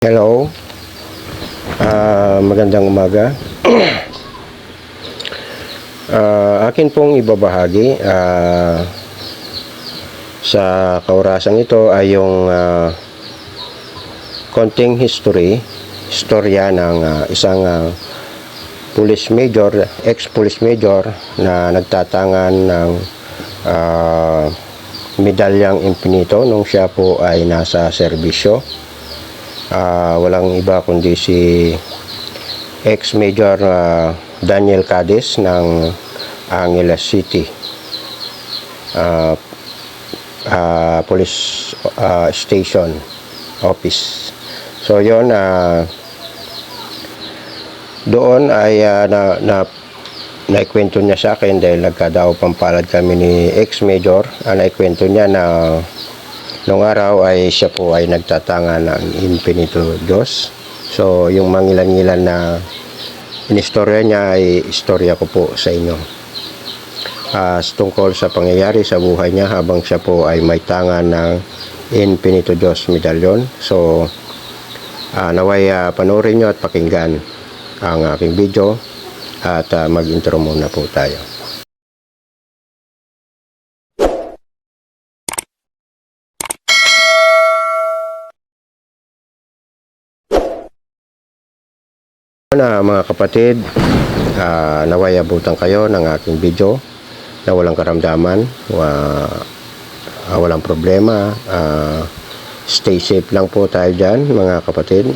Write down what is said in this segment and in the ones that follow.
Hello. Ah, magandang umaga. Ah, akin pong ibabahagi ah, sa kaurasang ito ay yung ah, konting history, istorya ng ah, isang ah, police major, ex-police major na nagtatangan ng ah, medalyang infinito nung siya po ay nasa serbisyo. Ah, walang iba kundi si ex-major ah, Daniel Cadiz ng Angeles City ah, ah, Police ah, Station Office. So yon ah, doon ay ah, na, na naikwento niya sa akin dahil nagkadao pampalad kami ni ex-major. Ah, naikwento niya na Noong araw ay siya po ay nagtatanga ng Infinito Diyos. So, yung mangilan-ngilan na inistorya niya ay istorya ko po sa inyo. Ah, tungkol sa pangyayari sa buhay niya habang siya po ay may tanga ng Infinito Diyos medalyon. So, ah, naway ah, panoorin nyo at pakinggan ang aking video at ah, mag-intro muna po tayo. Na mga kapatid, ah, naway abutan kayo ng aking video na walang karamdaman, wa, ah, walang problema. ah, stay safe lang po tayo dyan mga kapatid.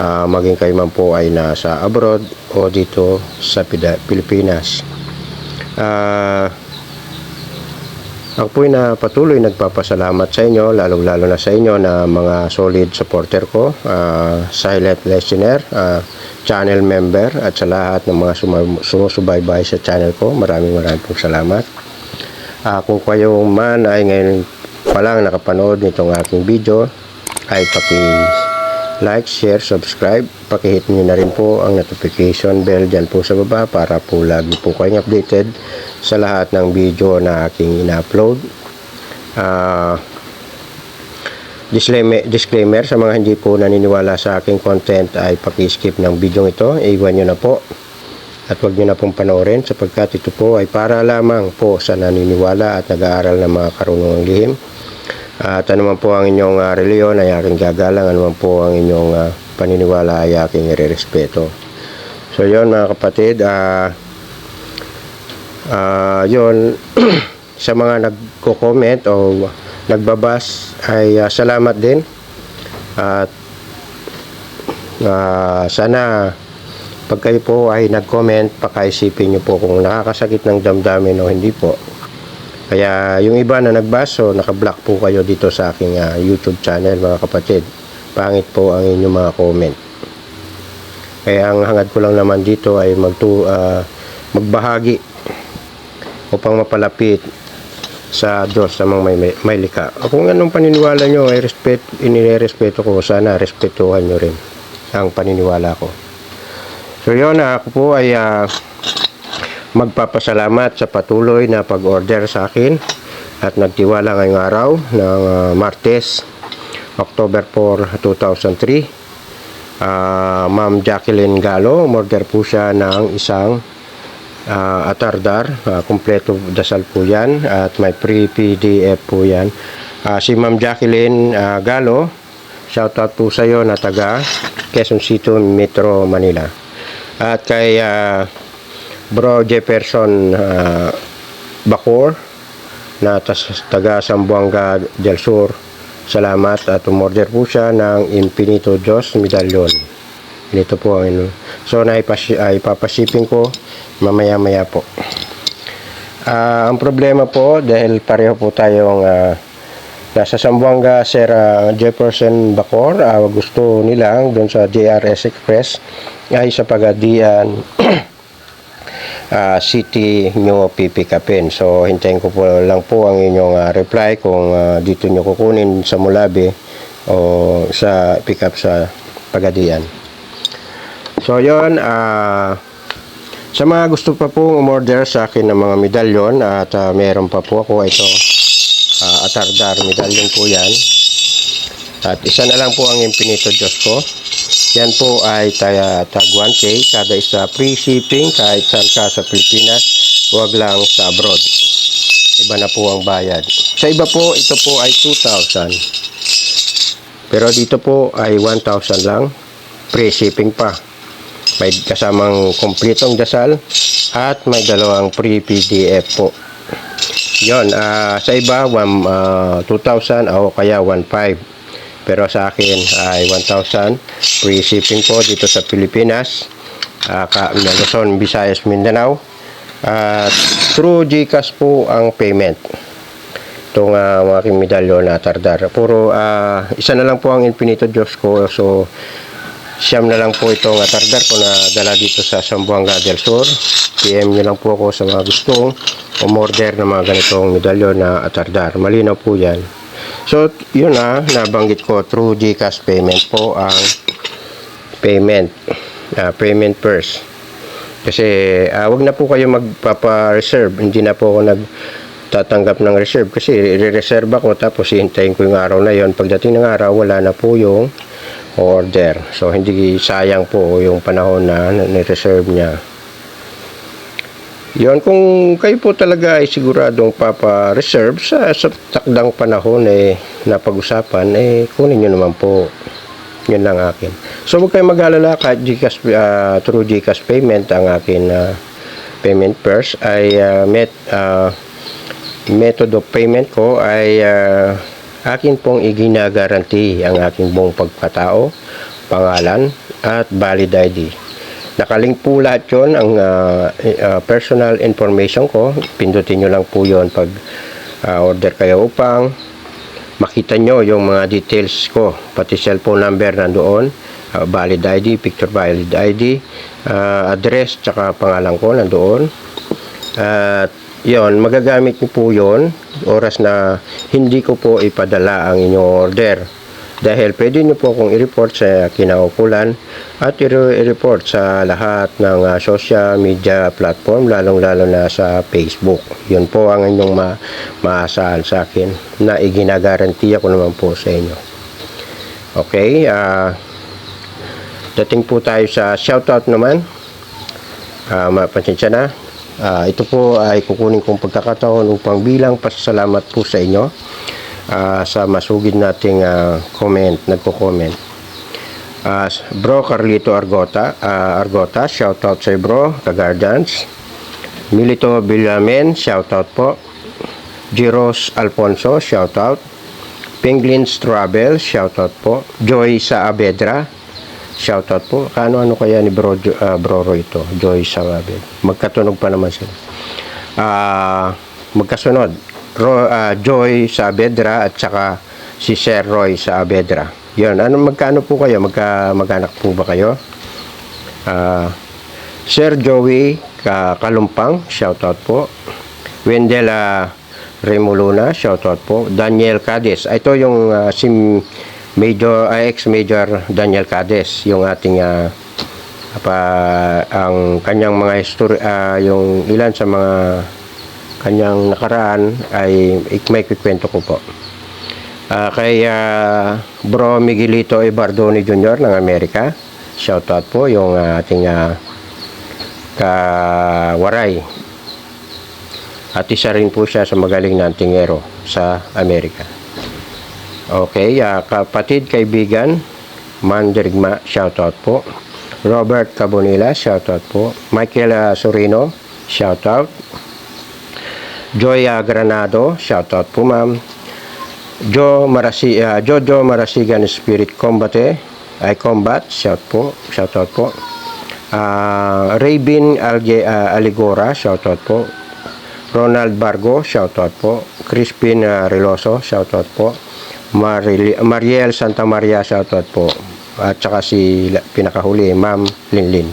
Ah, maging kayo man po ay nasa abroad o dito sa Pilipinas. Ah, ako po'y na patuloy nagpapasalamat sa inyo, lalong-lalo na sa inyo na mga solid supporter ko, ah, silent listener, ah, channel member at sa lahat ng mga sumusubaybay sa channel ko. Maraming maraming pong salamat. Ah, kung kayo man ay ngayon pa lang nakapanood nitong aking video, ay paki like, share, subscribe. Pakihit nyo na rin po ang notification bell dyan po sa baba para po lagi po kayong updated sa lahat ng video na aking ina-upload. Ah, disclaimer, disclaimer sa mga hindi po naniniwala sa aking content ay paki-skip ng video ito. Iwan nyo na po. At huwag nyo na pong panoorin sapagkat ito po ay para lamang po sa naniniwala at nag-aaral ng mga karunungang lihim. At ano man po ang inyong uh, reliyon ay aking gagalang, ano man po ang inyong ah, paniniwala ay aking irerespeto. So yon mga kapatid, ah ah, yon sa mga nagko-comment o nagbabas ay ah, salamat din. At ah, sana pag kayo po ay nag-comment, pakaisipin nyo po kung nakakasakit ng damdamin o hindi po. Kaya yung iba na nagbaso, nakablock po kayo dito sa aking ah, YouTube channel mga kapatid. Pangit po ang inyong mga comment. Kaya ang hangad ko lang naman dito ay magtu, ah, magbahagi upang mapalapit sa Diyos sa mga may, may, may lika. Kung anong paniniwala nyo ay respect, inirespeto ko, sana respetuhan nyo rin ang paniniwala ko. So yun, ah, ako po ay ah, magpapasalamat sa patuloy na pag-order sa akin at nagtiwala ngayong araw ng ah, Martes, October 4, 2003. Ah, Ma'am Jacqueline Galo, umorder po siya ng isang ah, atardar, Ah, kumpleto dasal po yan at may pre-PDF po yan. Ah, si Ma'am Jacqueline ah, Galo, shoutout po sa iyo na taga Quezon City, Metro, Manila. At kay ah, Bro Jefferson ah, Bacor na taga Sambuanga del Sur. Salamat at umorder po siya ng Infinito Diyos medalyon. Ito po ang ano. So naipas ay papasipin ko mamaya-maya po. Ah, ang problema po dahil pareho po tayong ah, nasa Sambuanga Sir ah, Jefferson Bacor, ah, gusto nilang doon sa JRS Express ay sa Pagadian ah, City nyo pipikapin. So, hintayin ko po lang po ang inyong ah, reply kung ah, dito nyo kukunin sa Mulabi o sa pick up sa Pagadian. So, yon ah sa mga gusto pa pong umorder sa akin ng mga medalyon at ah, meron pa po ako ito ah, atardar medalyon po yan At isa na lang po ang Infinito Diyos ko. Yan po ay tag 1K. Kada isa free shipping kahit saan ka sa Pilipinas. Huwag lang sa abroad. Iba na po ang bayad. Sa iba po, ito po ay 2,000. Pero dito po ay 1,000 lang. Free shipping pa. May kasamang kumpletong dasal at may dalawang free PDF po. Yon, ah, sa iba one, ah, 2,000 o kaya 1,500. Pero sa akin ay 1,000 free shipping po dito sa Pilipinas. Uh, ka, Luzon, Visayas, Mindanao. At through GCash po ang payment. Itong uh, mga aking medalyon na tardar. Puro ah, isa na lang po ang Infinito Diyos ko. So, siyam na lang po itong atardar ko na dala dito sa Sambuanga del Sur. PM nyo lang po ako sa mga gustong umorder ng mga ganitong medalyon na atardar. Malinaw po yan. So, yun na, nabanggit ko through GCash payment po ang payment. ah, payment first. Kasi ah, wag na po kayo magpapa-reserve. Hindi na po ako nagtatanggap ng reserve kasi re-reserve ako tapos hihintayin ko yung araw na yon. Pagdating ng araw, wala na po yung order. So, hindi sayang po yung panahon na ni-reserve niya. Yon kung kayo po talaga ay siguradong papa-reserve sa, sa takdang panahon eh napag-usapan, eh kunin nyo naman po. Yun lang akin. So huwag kayong mag-alala kahit Gcash, ah, through Gcash payment ang akin ah, payment first ay ah, met, ah, method of payment ko ay ah, akin pong iginagaranti ang aking buong pagkatao, pangalan at valid ID. Nakalink po lahat yun, ang eh, ah, personal information ko. Pindutin nyo lang po yon pag ah, order kayo upang makita nyo yung mga details ko. Pati cellphone number nandoon, ah, valid ID, picture valid ID, ah, address, tsaka pangalan ko nandoon. At yon magagamit niyo po yon oras na hindi ko po ipadala ang inyong order. Dahil pwede niyo po akong i-report sa kinaukulan at i-report sa lahat ng ah, social media platform, lalong-lalo na sa Facebook. Yun po ang inyong ma maasahan sa akin na iginagarantiya ko naman po sa inyo. Okay, ah dating po tayo sa shoutout naman. Ah, mapasensya na. Ah, ito po ay kukunin kong pagkakataon upang bilang pasasalamat po sa inyo ah, sa masugid nating ah, comment, nagko-comment. Ah, bro Carlito Argota, ah, Argota, shout out sa bro, Kagardans. Milito Villamen, shout out po. Giros Alfonso, shout out. Penguins Travel, shout out po. Joy sa Abedra, shout out po. Kano ano kaya ni Bro ah, Bro Roy ito? Joy sa Abedra. Magkatunog pa naman sila. Ah, magkasunod. Ro, ah, Joy sa Abedra at saka si Sir Roy sa Abedra. Yun, ano magkano po kayo? Magka, magkanak po ba kayo? Ah, Sir Joey Ka Kalumpang, shout out po. Wendela Remoluna, shout out po. Daniel Cades, ito yung ah, si Major, ah, ex-Major Daniel Cades, yung ating ah, apa, ang kanyang mga history, ah, yung ilan sa mga kanyang nakaraan ay may kikwento ko po. Ah, kay ah, Bro Miguelito Ibardoni Jr. ng Amerika, shout out po yung ah, ating ah, kawaray. At isa rin po siya sa magaling na tingero sa Amerika. Okay, ah, kapatid, kaibigan, Mandirigma, shoutout po. Robert Cabonilla, shoutout po. Michael ah, Sorino, shoutout. Joya Granado, shoutout po ma'am. Joe Marasi, ah, Jojo Marasigan Spirit Combate, ay combat, shout po, shoutout po. Ah, Raybin Alge, ah, Aligora, shoutout po. Ronald Bargo, shoutout po. Crispin uh, Reloso, shoutout po. Marili- Mariel Santa Maria, shoutout po. At saka si pinakahuli, Ma'am Linlin.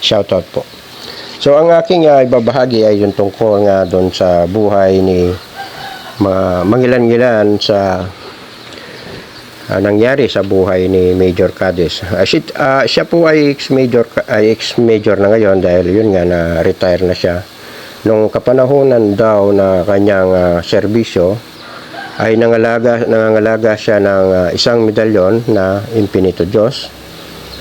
Shoutout po. So ang aking uh, ibabahagi ay yung tungkol nga doon sa buhay ni mga mangilan-ngilan sa ah, nangyari sa buhay ni Major. Ah, si- ah, siya po ay ex-major ay ex-major na ngayon dahil yun nga na retire na siya. Nung kapanahonan daw na kanyang ah, serbisyo ay nangalaga, nangangalaga siya ng ah, isang medalyon na Infinito Diyos.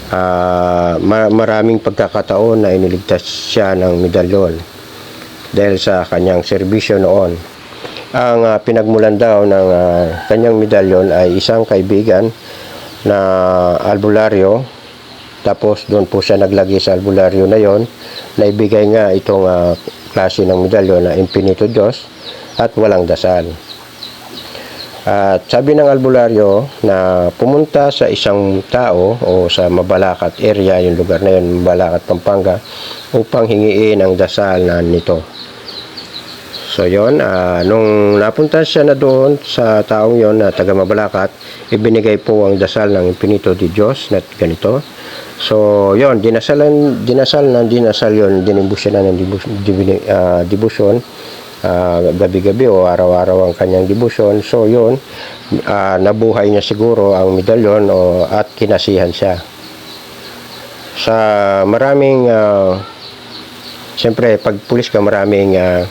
Ma- maraming pagkakataon na iniligtas siya ng medalyon dahil sa kanyang serbisyo noon. Ang ah, pinagmulan daw ng ah, kanyang medalyon ay isang kaibigan na albularyo tapos doon po siya naglagay sa albularyo na yon na ibigay nga itong ah, klase ng medalyon na Infinito Diyos at walang dasal. At sabi ng albularyo na pumunta sa isang tao o sa Mabalacat area, yung lugar na yun, Mabalacat, Pampanga, upang hingiin ang dasal na nito. So yon, ah, nung napunta siya na doon sa taong yon na taga Mabalacat, ibinigay po ang dasal ng Infinito di Diyos na ganito. So yon, dinasalan, dinasal na dinasal yon, dinibusyon na ng dibus, divini- ah, dibusyon ah, gabi-gabi o araw-araw ang kanyang dibusyon. So yon, ah, nabuhay niya siguro ang medalyon o at kinasihan siya. Sa maraming ah, Siyempre, pag pulis ka, maraming ah,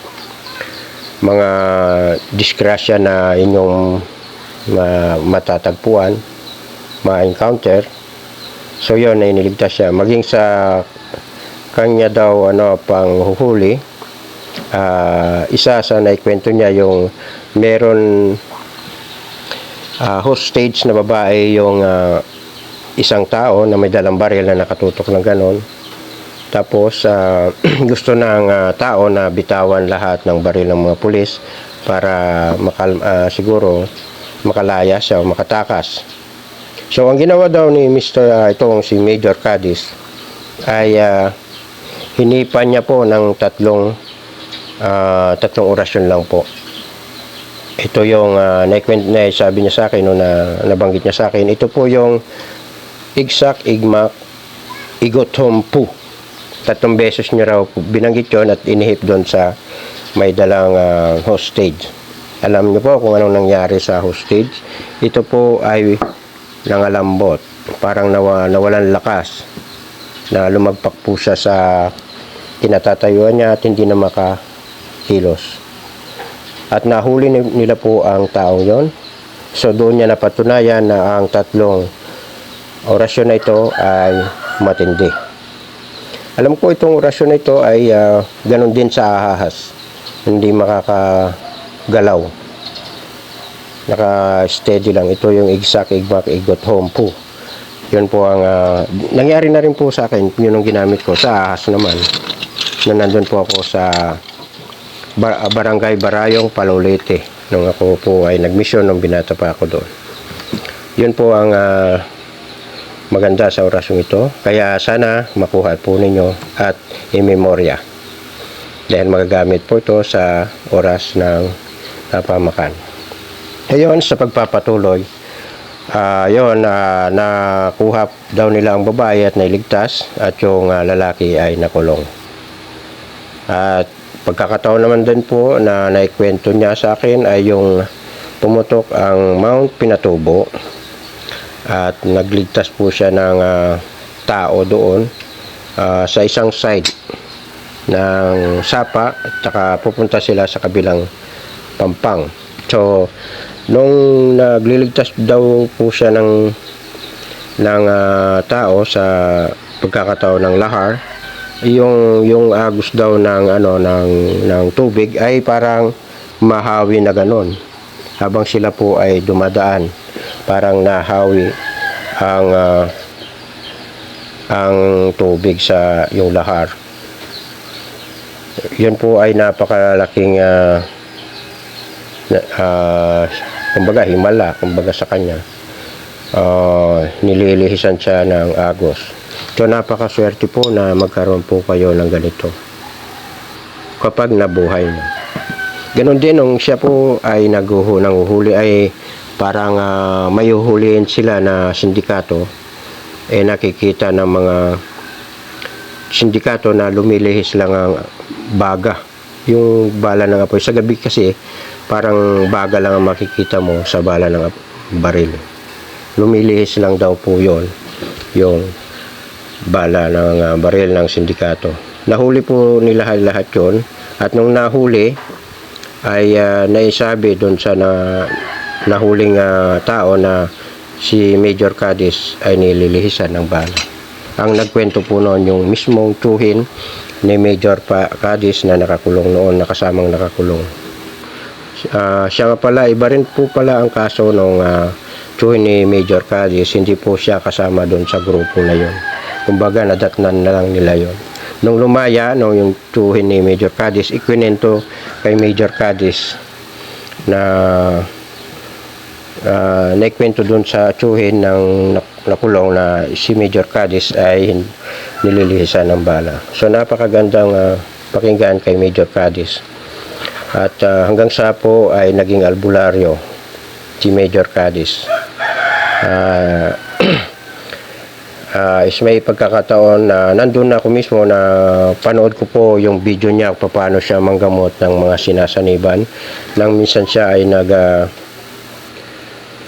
mga disgrasya na inyong ma- matatagpuan, ma-encounter. So yun, na iniligtas siya. Maging sa kanya daw ano pang huhuli, ah, isa sa naikwento niya yung meron ah, hostage na babae yung ah, isang tao na may dalang baril na nakatutok ng ganon. Tapos ah, gusto ng ah, tao na bitawan lahat ng baril ng mga pulis para makal ah, siguro makalaya siya o makatakas. So ang ginawa daw ni Mr. ah, itong si Major Cadiz ay ah, hinipan niya po ng tatlong ah, tatlong orasyon lang po. Ito yung uh, naikwent na sabi niya sa akin no, na nabanggit niya sa akin. Ito po yung igsak igmak igotom pu tatlong beses niya raw binanggit yon at inihip doon sa may dalang ah, hostage. Alam niyo po kung anong nangyari sa hostage. Ito po ay nangalambot. Parang nawa, nawalan lakas na lumagpak po siya sa kinatatayuan niya at hindi na makakilos. At nahuli ni- nila po ang taong yon. So doon niya napatunayan na ang tatlong orasyon na ito ay matindi. Alam ko itong orasyon na ito ay ah, ganun din sa ahas. Hindi makakagalaw. Naka-steady lang. Ito yung igsak, igmak, igot, home po. Yun po ang... ah, nangyari na rin po sa akin. Yun ang ginamit ko. Sa ahas naman. Na nandun po ako sa Bar- Barangay Barayong, Palolete. Nung ako po ay nag-mission nung binata pa ako doon. Yun po ang ah, maganda sa orasyong ito. Kaya sana makuha po ninyo at imemorya. Dahil magagamit po ito sa oras ng ah, pamakan. Ngayon, sa pagpapatuloy, ah yon ah, nakuha daw nila ang babae at nailigtas at yung ah, lalaki ay nakulong. At pagkakataon naman din po na naikwento niya sa akin ay yung pumutok ang Mount Pinatubo at nagligtas po siya ng ah, tao doon ah, sa isang side ng Sapa at saka pupunta sila sa kabilang Pampang. So, nung nagliligtas daw po siya ng ng ah, tao sa pagkakataon ng lahar, yung yung agos daw ng ano ng ng tubig ay parang mahawi na ganon. Habang sila po ay dumadaan parang nahawi ang ah, ang tubig sa yung lahar. Yun po ay napakalaking na, ah, kumbaga himala kumbaga sa kanya. Ah, nililihisan siya ng agos so napakaswerte po na magkaroon po kayo ng ganito kapag nabuhay na. Ganon din nung siya po ay naghuhu nanguhuli ay parang uh, may uhulihin sila na sindikato eh nakikita ng mga sindikato na lumilihis lang ang baga. Yung bala ng apoy. Sa gabi kasi parang baga lang ang makikita mo sa bala ng baril. Lumilihis lang daw po yon yung bala ng ah, baril ng sindikato nahuli po nila lahat yon at nung nahuli ay ah, naisabi doon sa na nahuling ah, tao na si Major Cadiz ay nililihisan ng bala. Ang nagkwento po noon yung mismong tsuhin ni Major pa Cadiz na nakakulong noon, nakasamang nakakulong. Ah, siya nga pala, iba rin po pala ang kaso nung uh, tsuhin ni Major Cadiz, hindi po siya kasama doon sa grupo na yon. Kumbaga, nadatnan na lang nila yon. Nung lumaya, nung yung tsuhin ni Major Cadiz, ikwinento kay Major Cadiz na uh, naikwento doon sa tsuhin ng nak- nakulong na si Major Cadiz ay nililihisan ng bala. So napakagandang ah, pakinggan kay Major Cadiz. At ah, hanggang sa po ay naging albularyo si Major Cadiz. Ah, ah, is may pagkakataon na nandun ako mismo na panood ko po yung video niya kung paano siya manggamot ng mga sinasaniban. Nang minsan siya ay nag ah,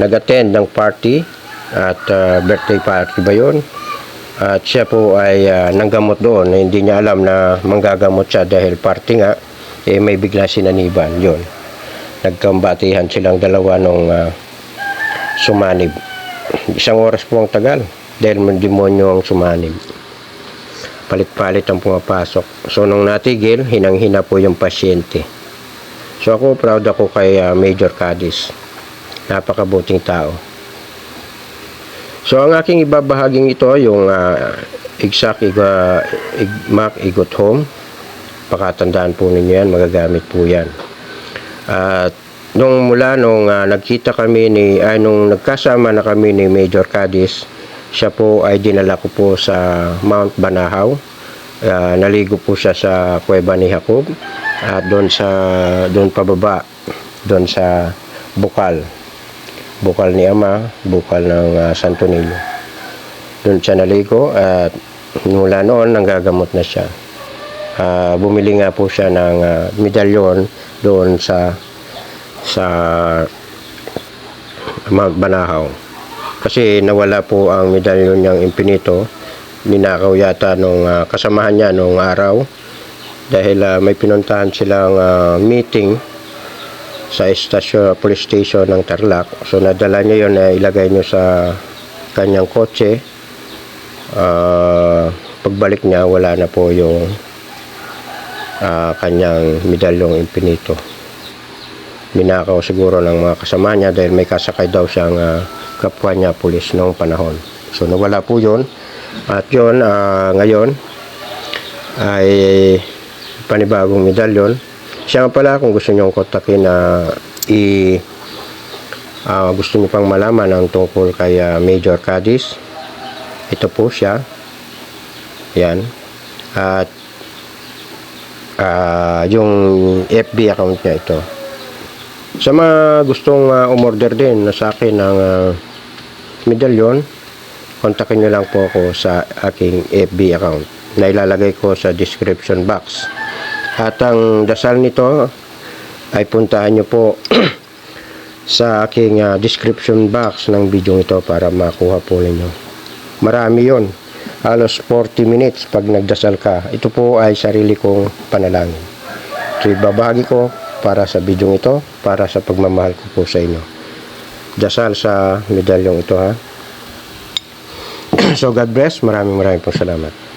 nag-attend ng party at ah, birthday party ba yun? At siya po ay ah, nanggamot doon. Hindi niya alam na manggagamot siya dahil party nga, eh may bigla sinaniban. Yun. Nagkambatihan silang dalawa nung ah, sumanib. Isang oras po ang tagal dahil may demonyo ang sumanib. Palit-palit ang pumapasok. So nung natigil, hinang-hina po yung pasyente. So ako proud ako kay ah, Major Cadiz. Napakabuting tao. So ang aking ibabahaging ito yung ah, exact iga, igmak igot home. Pakatandaan po ninyo yan, magagamit po yan. At nung mula nung ah, nagkita kami ni ay nung nagkasama na kami ni Major Cadiz, siya po ay dinala ko po sa Mount Banahaw. Ah, naligo po siya sa kuweba ni Jacob at doon sa doon pababa doon sa Bukal bukal ni Ama, bukal ng ah, Santo Niño. Doon siya naligo at mula noon nanggagamot na siya. Ah, bumili nga po siya ng ah, medalyon doon sa sa Mount Banahaw. Kasi nawala po ang medalyon niyang impinito. Ninakaw yata nung ah, kasamahan niya nung araw dahil ah, may pinuntahan silang ah, meeting sa estasyon, police station ng Tarlac. So nadala niya yun na ilagay niyo sa kanyang kotse. Ah, pagbalik niya, wala na po yung ah, kanyang medalyong impinito. Minakaw siguro ng mga kasama niya dahil may kasakay daw siyang ah, kapwa niya pulis noong panahon. So nawala po yun. At yun, ah, ngayon ay panibagong medalyon siya nga pala kung gusto nyo kontakin na i ah, gusto nyo pang malaman ang tungkol kay ah, Major Cadiz ito po siya yan at ah, yung FB account niya ito sa mga gustong ah, umorder din na sa akin ng ah, medalyon kontakin nyo lang po ako sa aking FB account na ilalagay ko sa description box at ang dasal nito ay puntahan nyo po sa aking ah, description box ng video ito para makuha po ninyo. Marami yon Halos 40 minutes pag nagdasal ka. Ito po ay sarili kong panalangin. So ibabahagi ko para sa video ito, para sa pagmamahal ko po sa inyo. Dasal sa medalyong ito ha. so God bless. Maraming maraming po salamat.